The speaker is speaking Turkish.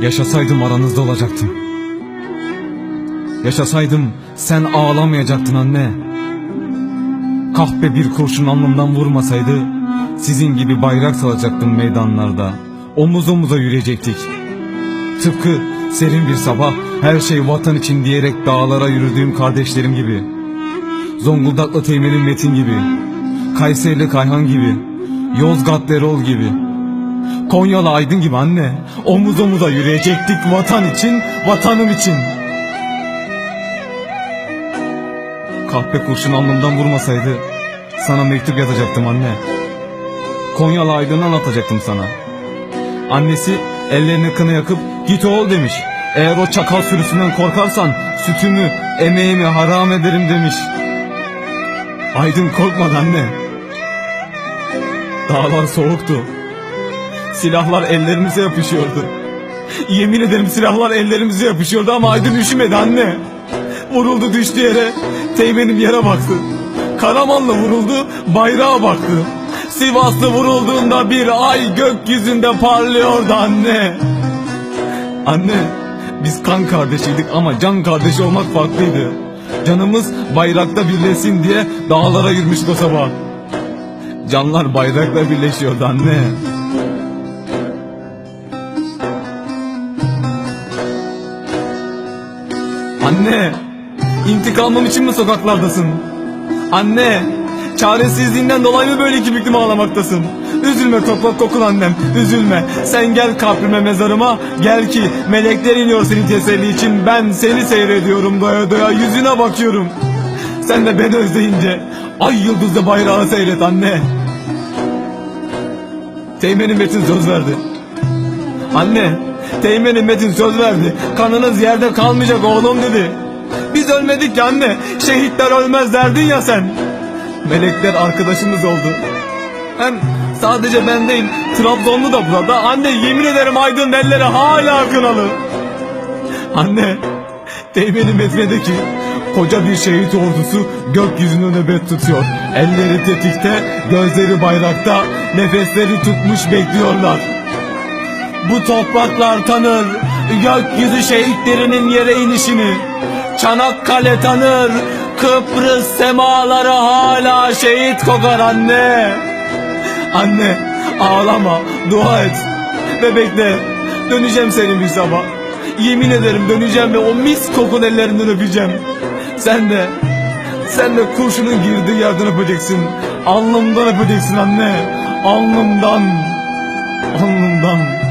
Yaşasaydım aranızda olacaktım. Yaşasaydım sen ağlamayacaktın anne. Kahpe bir kurşun alnımdan vurmasaydı sizin gibi bayrak salacaktım meydanlarda. Omuz omuza yürüyecektik. Tıpkı serin bir sabah her şey vatan için diyerek dağlara yürüdüğüm kardeşlerim gibi. Zonguldaklı Teğmen'in Metin gibi. Kayserili Kayhan gibi. Yozgat Erol gibi. Konyalı Aydın gibi anne. Omuz omuza yürüyecektik vatan için, vatanım için. Kahpe kurşun alnımdan vurmasaydı sana mektup yazacaktım anne. Konyalı Aydın'ı anlatacaktım sana. Annesi ellerine kına yakıp git oğul demiş. Eğer o çakal sürüsünden korkarsan sütümü, emeğimi haram ederim demiş. Aydın korkmadı anne. Dağlar soğuktu. Silahlar ellerimize yapışıyordu. Yemin ederim silahlar ellerimize yapışıyordu ama Aydın üşümedi anne. Vuruldu düştü yere. Teğmenim yere baktı. Karamanlı vuruldu bayrağa baktı. Sivaslı vurulduğunda bir ay gökyüzünde parlıyordu anne. Anne biz kan kardeşiydik ama can kardeşi olmak farklıydı. Canımız bayrakta birleşsin diye dağlara yürümüştük o sabah. Canlar bayrakla birleşiyordu anne. Anne, intikamım için mi sokaklardasın? Anne, çaresizliğinden dolayı mı böyle iki büklüm ağlamaktasın? Üzülme toprak kokul annem, üzülme. Sen gel kabrime mezarıma, gel ki melekler iniyor senin teselli için. Ben seni seyrediyorum doya doya, yüzüne bakıyorum. Sen de beni özleyince, ay yıldızlı bayrağı seyret anne. Teğmenin Metin söz verdi. Anne, Teğmen'in Metin söz verdi. Kanınız yerde kalmayacak oğlum dedi. Biz ölmedik ya anne. Şehitler ölmez derdin ya sen. Melekler arkadaşımız oldu. Hem sadece ben değil, Trabzonlu da burada. Anne yemin ederim Aydın elleri hala kınalı. Anne, Teğmen'in Metin'deki koca bir şehit ordusu gökyüzünü nöbet tutuyor. Elleri tetikte, gözleri bayrakta, nefesleri tutmuş bekliyorlar. Bu topraklar tanır gökyüzü şehitlerinin yere inişini. Çanakkale tanır Kıbrıs semaları hala şehit kokar anne. Anne ağlama dua et ve bekle döneceğim senin bir sabah. Yemin ederim döneceğim ve o mis kokun ellerinden öpeceğim. Sen de sen de kurşunun girdiği yerden öpeceksin. Alnımdan öpeceksin anne. Alnımdan. Alnımdan.